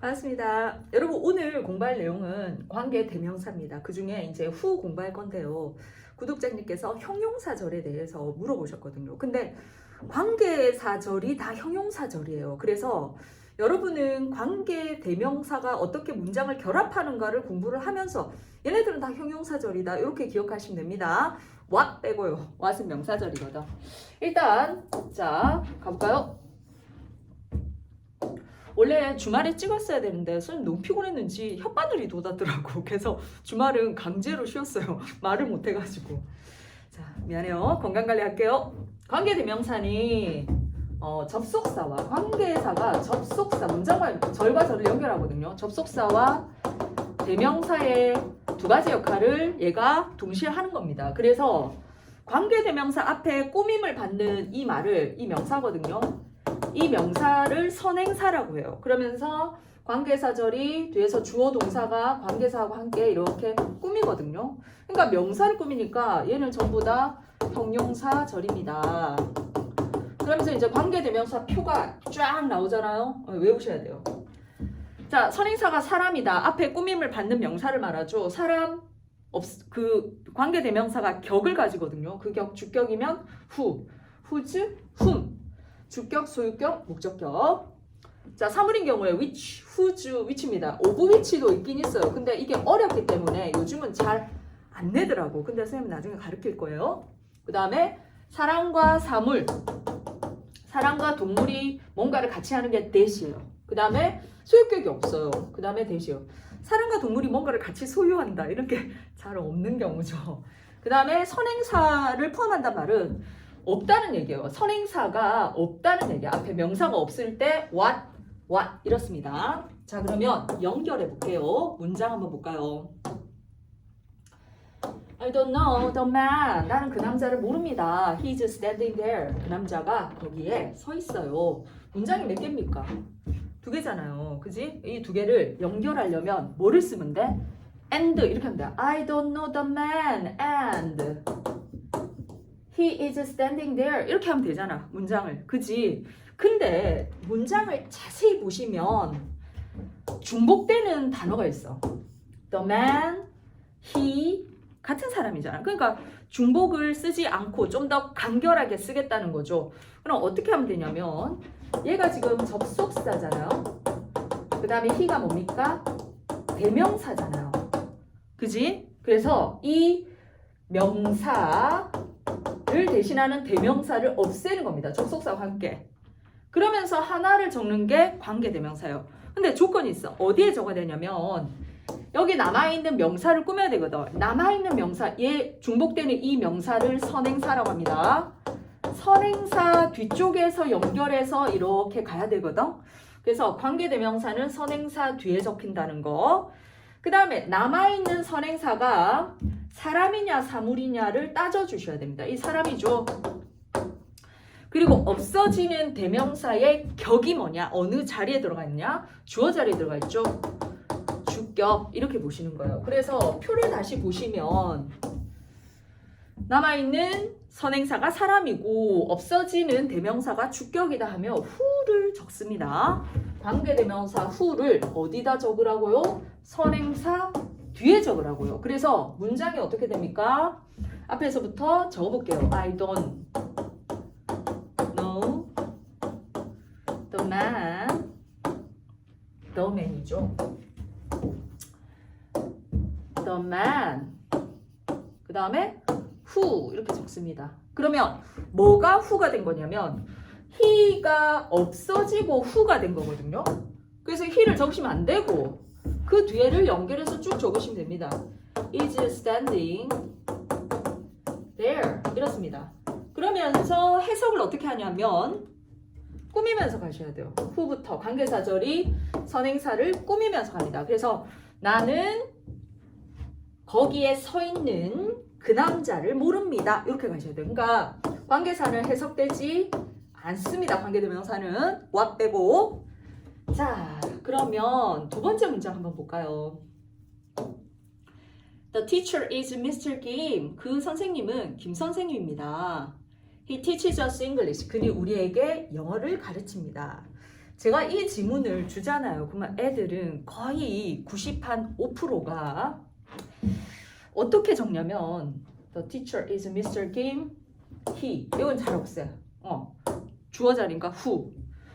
반갑습니다. 여러분 오늘 공부할 내용은 관계 대명사입니다. 그 중에 이제 후 공부할 건데요. 구독자님께서 형용사절에 대해서 물어보셨거든요. 근데 관계사절이 다 형용사절이에요. 그래서 여러분은 관계 대명사가 어떻게 문장을 결합하는가를 공부를 하면서 얘네들은 다 형용사절이다. 이렇게 기억하시면 됩니다. what 빼고요. what은 명사절이거든. 일단 자 가볼까요? 원래 주말에 찍었어야 되는데 선생님 너무 피곤했는지 혓바늘이 돋았더라고. 그래서 주말은 강제로 쉬었어요. 말을 못 해가지고. 자 미안해요. 건강 관리 할게요. 관계 대명사니 어, 접속사와 관계사가 접속사 문장과 절과 절을 연결하거든요. 접속사와 대명사의 두 가지 역할을 얘가 동시에 하는 겁니다. 그래서 관계 대명사 앞에 꾸밈을 받는 이 말을 이 명사거든요. 이 명사를 선행사라고 해요. 그러면서 관계사절이 뒤에서 주어 동사가 관계사하고 함께 이렇게 꾸미거든요. 그러니까 명사를 꾸미니까 얘는 전부 다 형용사절입니다. 그러면서 이제 관계대명사 표가 쫙 나오잖아요. 어, 외우셔야 돼요. 자, 선행사가 사람이다. 앞에 꾸밈을 받는 명사를 말하죠. 사람 없, 그 관계대명사가 격을 가지거든요. 그 격 주격이면 후, 후즈, 훔. 주격, 소유격, 목적격. 자, 사물인 경우에 which, whose, which입니다. 오브 which도 있긴 있어요. 근데 이게 어렵기 때문에 요즘은 잘 안 내더라고. 근데 선생님 나중에 가르칠 거예요. 그 다음에 사람과 사물, 사람과 동물이 뭔가를 같이 하는 게 대시예요. 그 다음에 소유격이 없어요. 그 다음에 대시요. 사람과 동물이 뭔가를 같이 소유한다. 이런 게 잘 없는 경우죠. 그 다음에 선행사를 포함한단 말은 없다는 얘기예요. 선행사가 없다는 얘기. 앞에 명사가 없을 때 what, what 이렇습니다. 자 그러면 연결해 볼게요. 문장 한번 볼까요? I don't know the man. 나는 그 남자를 모릅니다. He's standing there. 그 남자가 거기에 서 있어요. 문장이 몇 개입니까? 두 개잖아요. 그지? 이 두 개를 연결하려면 뭐를 쓰면 돼? and 이렇게 하면 돼. I don't know the man and he is standing there. 이렇게 하면 되잖아. 문장을. 그지? 근데 문장을 자세히 보시면 중복되는 단어가 있어. The man, he 같은 사람이잖아. 그러니까 중복을 쓰지 않고 좀 더 간결하게 쓰겠다는 거죠. 그럼 어떻게 하면 되냐면 얘가 지금 접속사잖아요. 그 다음에 he가 뭡니까? 대명사잖아요. 그지? 그래서 이 명사 를 대신하는 대명사를 없애는 겁니다. 접속사와 함께. 그러면서 하나를 적는 게 관계 대명사예요. 근데 조건이 있어. 어디에 적어야 되냐면 여기 남아있는 명사를 꾸며야 되거든. 남아있는 명사, 얘 중복되는 이 명사를 선행사라고 합니다. 선행사 뒤쪽에서 연결해서 이렇게 가야 되거든. 그래서 관계대명사는 선행사 뒤에 적힌다는 거. 그 다음에 남아있는 선행사가 사람이냐 사물이냐를 따져주셔야 됩니다. 이 사람이죠. 그리고 없어지는 대명사의 격이 뭐냐? 어느 자리에 들어가 있냐? 주어 자리에 들어가 있죠. 주격 이렇게 보시는 거예요. 그래서 표를 다시 보시면 남아있는 선행사가 사람이고 없어지는 대명사가 주격이다 하며 후를 적습니다. 관계대명사 후를 어디다 적으라고요? 선행사 뒤에 적으라고요. 그래서 문장이 어떻게 됩니까? 앞에서부터 적어볼게요. I don't know the man. the man이죠. the man. 그 다음에 who 이렇게 적습니다. 그러면 뭐가 who가 된 거냐면 he가 없어지고 who가 된 거거든요. 그래서 he를 적으시면 안 되고 그 뒤에를 연결해서 쭉 적으시면 됩니다. is standing there 이렇습니다. 그러면서 해석을 어떻게 하냐면 꾸미면서 가셔야 돼요. who부터 관계사절이 선행사를 꾸미면서 갑니다. 그래서 나는 거기에 서 있는 그 남자를 모릅니다. 이렇게 가셔야 돼요. 그러니까 관계사는 해석되지 않습니다. 관계대명사는 what 빼고 자 그러면 두 번째 문장 한번 볼까요? The teacher is Mr. Kim. 그 선생님은 김 선생님입니다. He teaches us English. 그는 우리에게 영어를 가르칩니다. 제가 이 지문을 주잖아요. 그러면 애들은 거의 90한 5%가 어떻게 적냐면 The teacher is Mr. Kim. He. 이건 잘 없어요. 어. 주어 자리니까 who.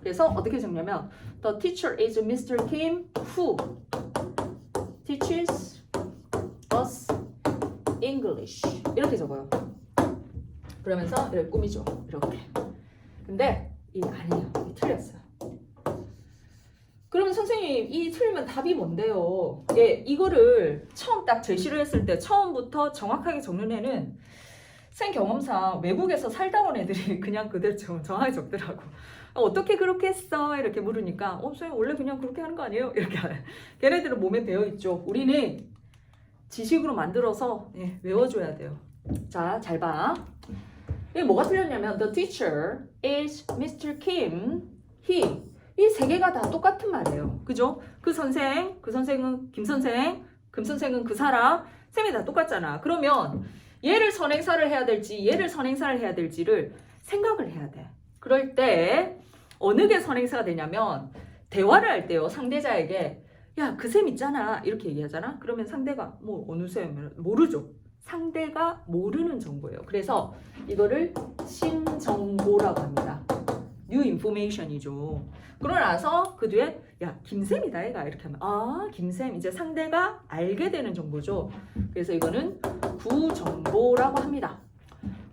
그래서 어떻게 적냐면 The teacher is Mr. Kim who teaches us English. 이렇게 적어요. 그러면서 이렇게 꾸미죠. 이렇게. 근데 이 아니에요. 이 틀렸어요. 그러면 선생님 이 틀리면 답이 뭔데요? 예, 이거를 처음 딱 제시를 했을 때 처음부터 정확하게 적는 애는 생 경험상 외국에서 살다 온 애들이 그냥 그대로 좀 정확하게 적더라고. 어, 어떻게 그렇게 했어? 이렇게 물으니까 어, 선생님 원래 그냥 그렇게 하는 거 아니에요? 이렇게. 걔네들은 몸에 배어 있죠. 우리는 지식으로 만들어서 예, 외워줘야 돼요. 자, 잘 봐. 이게 뭐가 틀렸냐면 the teacher is Mr. Kim. He 이 세 개가 다 똑같은 말이에요. 그죠? 그 선생, 그 선생은 김 선생, 금 선생은 그 사람, 쌤이 다 똑같잖아. 그러면 얘를 선행사를 해야 될지 얘를 선행사를 해야 될지를 생각을 해야 돼. 그럴 때 어느 게 선행사가 되냐면 대화를 할 때요 상대자에게 야그쌤 있잖아 이렇게 얘기하잖아. 그러면 상대가 뭐 어느 쌤 모르죠. 상대가 모르는 정보예요. 그래서 이거를 신정보라고 합니다. New information이죠. 그러고 나서 그 뒤에 야 김쌤이다 얘가 이렇게 하면 아 김쌤 이제 상대가 알게 되는 정보죠. 그래서 이거는 구정보라고 합니다.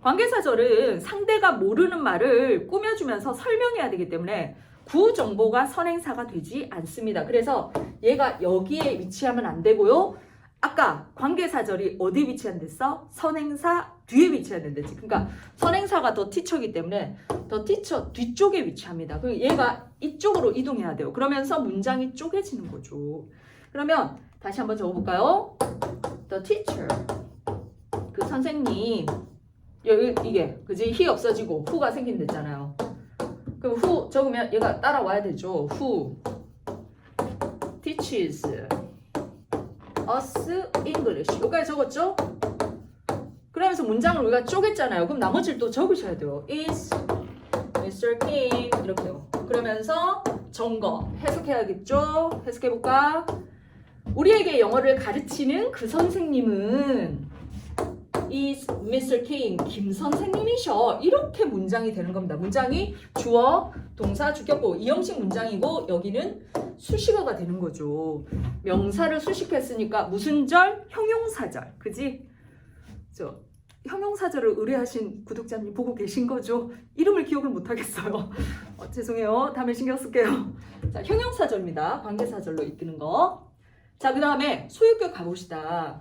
관계사절은 상대가 모르는 말을 꾸며주면서 설명해야 되기 때문에 구정보가 선행사가 되지 않습니다. 그래서 얘가 여기에 위치하면 안 되고요. 아까 관계사절이 어디 위치한댔어? 선행사 뒤에 위치한댔지. 그러니까 선행사가 더 티처이기 때문에 더 티처 뒤쪽에 위치합니다. 그럼 얘가 이쪽으로 이동해야 돼요. 그러면서 문장이 쪼개지는 거죠. 그러면 다시 한번 적어볼까요? The teacher. 그 선생님. 여기 이게 그지? he 없어지고 who가 생긴댔잖아요. 그럼 who 적으면 얘가 따라와야 되죠. who teaches us English. 여기까지 적었죠? 그러면서 문장을 우리가 쪼갰잖아요. 그럼 나머지를 또 적으셔야 돼요. is Mr. Kim 이렇게요. 그러면서 점거 해석해야겠죠? 해석해볼까? 우리에게 영어를 가르치는 그 선생님은 is Mr. Kim 김 선생님이셔 이렇게 문장이 되는 겁니다. 문장이 주어, 동사, 주격보 이 형식 문장이고 여기는 수식어가 되는 거죠. 명사를 수식했으니까 무슨 절? 형용사절. 그지? 저 형용사절을 의뢰하신 구독자님 보고 계신 거죠? 이름을 기억을 못 하겠어요. 어, 죄송해요. 다음에 신경 쓸게요. 자, 형용사절입니다. 관계사절로 이끄는 거. 자, 그 다음에 소유격 가봅시다.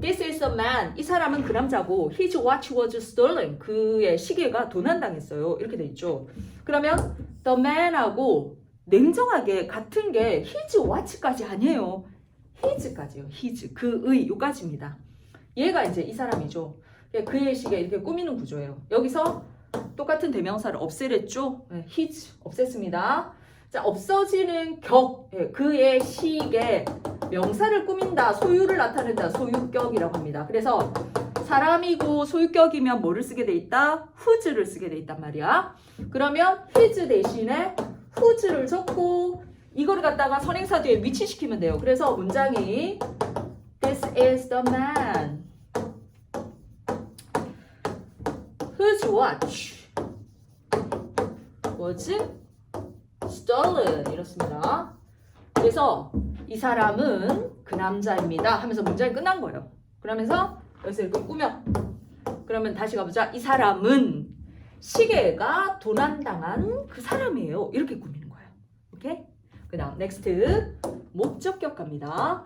This is a man. 이 사람은 그 남자고 his watch was stolen. 그의 시계가 도난당했어요. 이렇게 돼 있죠. 그러면 the man하고 냉정하게 같은 게 his watch까지 아니에요. his까지요. his 그의 요까지입니다. 얘가 이제 이 사람이죠. 그의 시계 이렇게 꾸미는 구조예요. 여기서 똑같은 대명사를 없애랬죠. 네, his 없앴습니다. 자 없어지는 격 예, 그의 시계 명사를 꾸민다 소유를 나타낸다 소유격이라고 합니다. 그래서 사람이고 소유격이면 뭐를 쓰게 돼 있다? whose를 쓰게 돼 있단 말이야. 그러면 his 대신에 whose를 적고 이거를 갖다가 선행사 뒤에 위치시키면 돼요. 그래서 문장이 This is the man whose watch was stolen 이렇습니다. 그래서 이 사람은 그 남자입니다 하면서 문장이 끝난 거예요. 그러면서 여기서 이렇게 꾸며 그러면 다시 가보자. 이 사람은 시계가 도난당한 그 사람이에요. 이렇게 꾸미는 거예요. 오케이? 그 다음 넥스트 목적격 갑니다.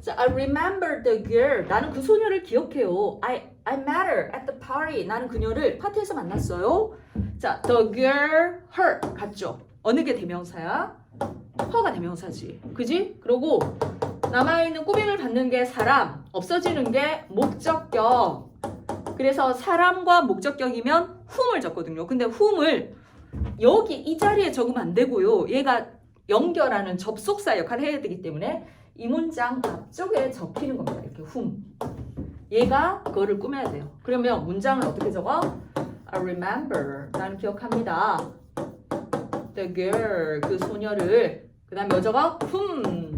자, I remember the girl. 나는 그 소녀를 기억해요. I, I met her at the party. 나는 그녀를 파티에서 만났어요. 자, the girl, her 같죠? 어느 게 대명사야? her가 대명사지. 그지? 그리고 남아있는 꾸밈을 받는 게 사람, 없어지는 게 목적격. 그래서 사람과 목적격이면 whom을 적거든요. 근데 whom을 여기 이 자리에 적으면 안 되고요. 얘가 연결하는 접속사 역할을 해야 되기 때문에 이 문장 앞쪽에 적히는 겁니다. 이렇게 whom. 얘가 그거를 꾸며야 돼요. 그러면 문장을 어떻게 적어? I remember. 나는 기억합니다. the girl 그 소녀를 그 다음에 여자가 whom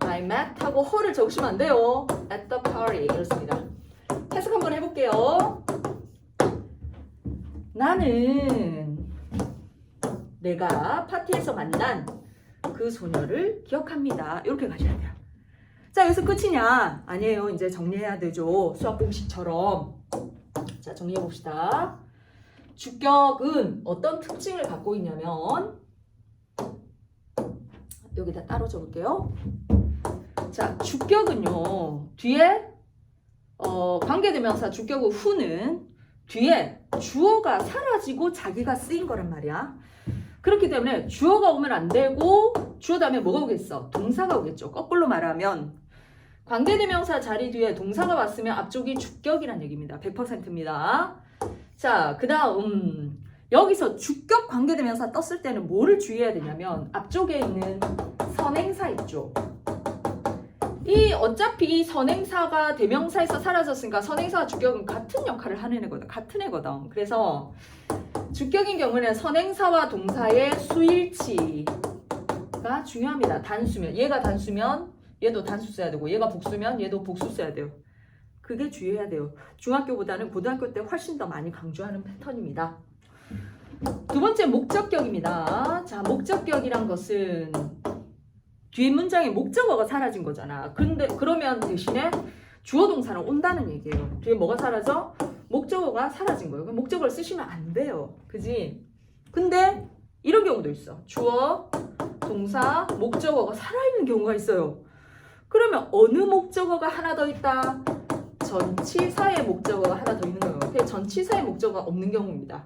I met 하고 her를 적으시면 안 돼요 at the party 이렇습니다 해석 한번 해볼게요. 나는 내가 파티에서 만난 그 소녀를 기억합니다. 이렇게 가셔야 돼요. 자 여기서 끝이냐? 아니에요. 이제 정리해야 되죠. 수학 공식처럼. 자 정리해 봅시다. 주격은 어떤 특징을 갖고 있냐면 여기다 따로 적을게요. 자, 주격은요. 뒤에 어, 관계대명사 주격의 후는 뒤에 주어가 사라지고 자기가 쓰인 거란 말이야. 그렇기 때문에 주어가 오면 안 되고 주어 다음에 뭐가 오겠어? 동사가 오겠죠. 거꾸로 말하면 관계대명사 자리 뒤에 동사가 왔으면 앞쪽이 주격이란 얘기입니다. 100%입니다. 자, 그 다음 여기서 주격 관계대명사 떴을 때는 뭐를 주의해야 되냐면 앞쪽에 있는 선행사 있죠. 이 어차피 이 선행사가 대명사에서 사라졌으니까 선행사와 주격은 같은 역할을 하는 애거든. 같은 애거든. 그래서 주격인 경우는 선행사와 동사의 수일치가 중요합니다. 단수면 얘가 단수면 얘도 단수 써야 되고 얘가 복수면 얘도 복수 써야 돼요. 그게 주의해야 돼요. 중학교보다는 고등학교 때 훨씬 더 많이 강조하는 패턴입니다. 두 번째 목적격입니다. 자, 목적격이란 것은 뒤 문장에 목적어가 사라진 거잖아. 근데 그러면 대신에 주어 동사는 온다는 얘기예요. 뒤에 뭐가 사라져? 목적어가 사라진 거예요. 목적어를 쓰시면 안 돼요. 그지? 근데 이런 경우도 있어. 주어, 동사, 목적어가 살아있는 경우가 있어요. 그러면 어느 목적어가 하나 더 있다? 전치사의 목적어가 하나 더 있는 거예요. 전치사의 목적어가 없는 경우입니다.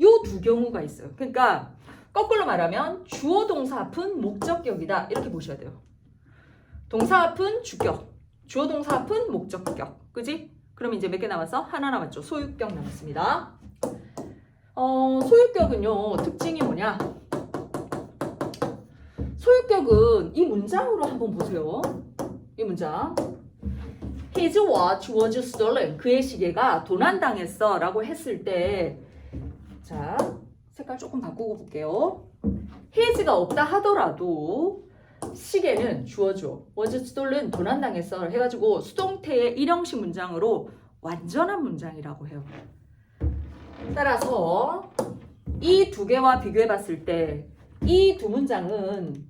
요 두 경우가 있어요. 그러니까 거꾸로 말하면 주어 동사 앞은 목적격이다. 이렇게 보셔야 돼요. 동사 앞은 주격, 주어 동사 앞은 목적격. 그지? 그럼 이제 몇 개 남았어? 하나 남았죠. 소유격 남았습니다. 어, 소유격은요, 특징이 뭐냐? 소유격은 이 문장으로 한번 보세요. 이 문장. His watch was stolen. 그의 시계가 도난당했어. 라고 했을 때, 자, 색깔 조금 바꾸고 볼게요. his가 없다 하더라도, 시계는 주어줘. stolen. 도난당했어. 해가지고 수동태의 일형식 문장으로 완전한 문장이라고 해요. 따라서, 이 두 개와 비교해 봤을 때, 이 두 문장은,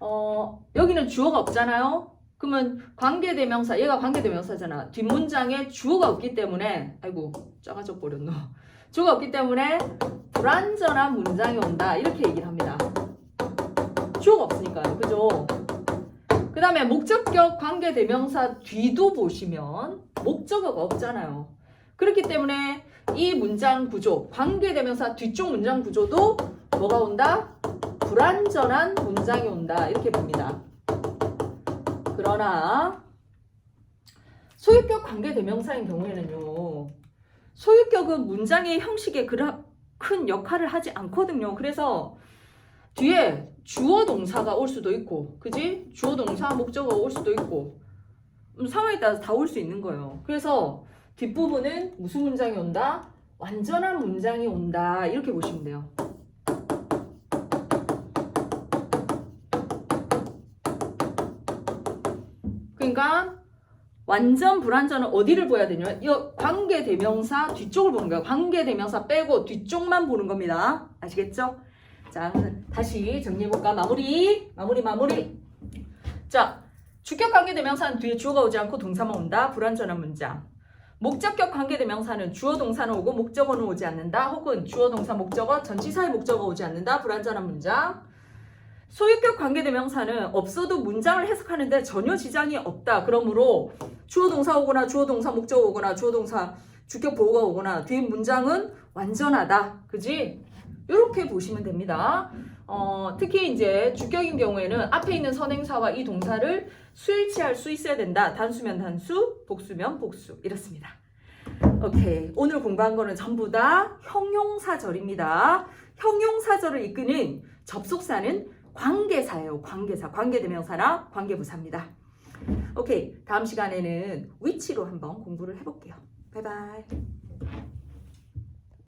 어, 여기는 주어가 없잖아요? 그러면 관계대명사 얘가 관계대명사잖아 뒷문장에 주어가 없기 때문에 아이고 작아져 버렸노 주어가 없기 때문에 불완전한 문장이 온다. 이렇게 얘기를 합니다. 주어가 없으니까요. 그죠? 그 다음에 목적격 관계대명사 뒤도 보시면 목적어가 없잖아요. 그렇기 때문에 이 문장 구조 관계대명사 뒤쪽 문장 구조도 뭐가 온다? 불완전한 문장이 온다. 이렇게 봅니다. 그러나 소유격 관계 대명사인 경우에는요. 소유격은 문장의 형식에 그라 큰 역할을 하지 않거든요. 그래서 뒤에 주어 동사가 올 수도 있고, 그지? 주어 동사 목적어가 올 수도 있고, 음, 상황에 따라서 다 올 수 있는 거예요. 그래서 뒷부분은 무슨 문장이 온다? 완전한 문장이 온다. 이렇게 보시면 돼요. 그러니까 완전 불완전은 어디를 보야 되냐면 이 관계 대명사 뒤쪽을 보는 거예요. 관계 대명사 빼고 뒤쪽만 보는 겁니다. 아시겠죠? 자, 다시 정리해 볼까? 마무리. 마무리 마무리. 자, 주격 관계 대명사는 뒤에 주어가 오지 않고 동사만 온다. 불완전한 문장. 목적격 관계 대명사는 주어 동사는 오고 목적어는 오지 않는다. 혹은 주어 동사 목적어 전치사의 목적어 오지 않는다. 불완전한 문장. 소유격 관계대명사는 없어도 문장을 해석하는데 전혀 지장이 없다. 그러므로 주어 동사 오거나 주어 동사 목적어 오거나 주어 동사 주격 보호가 오거나 뒤 문장은 완전하다. 그지? 이렇게 보시면 됩니다. 어, 특히 이제 주격인 경우에는 앞에 있는 선행사와 이 동사를 수일치할 수 있어야 된다. 단수면 단수, 복수면 복수. 이렇습니다. 오케이. 오늘 공부한 거는 전부 다 형용사절입니다. 형용사절을 이끄는 접속사는 관계사예요. 관계사. 관계대명사나 관계부사입니다. 오케이. 다음 시간에는 위치로 한번 공부를 해볼게요. 바이바이.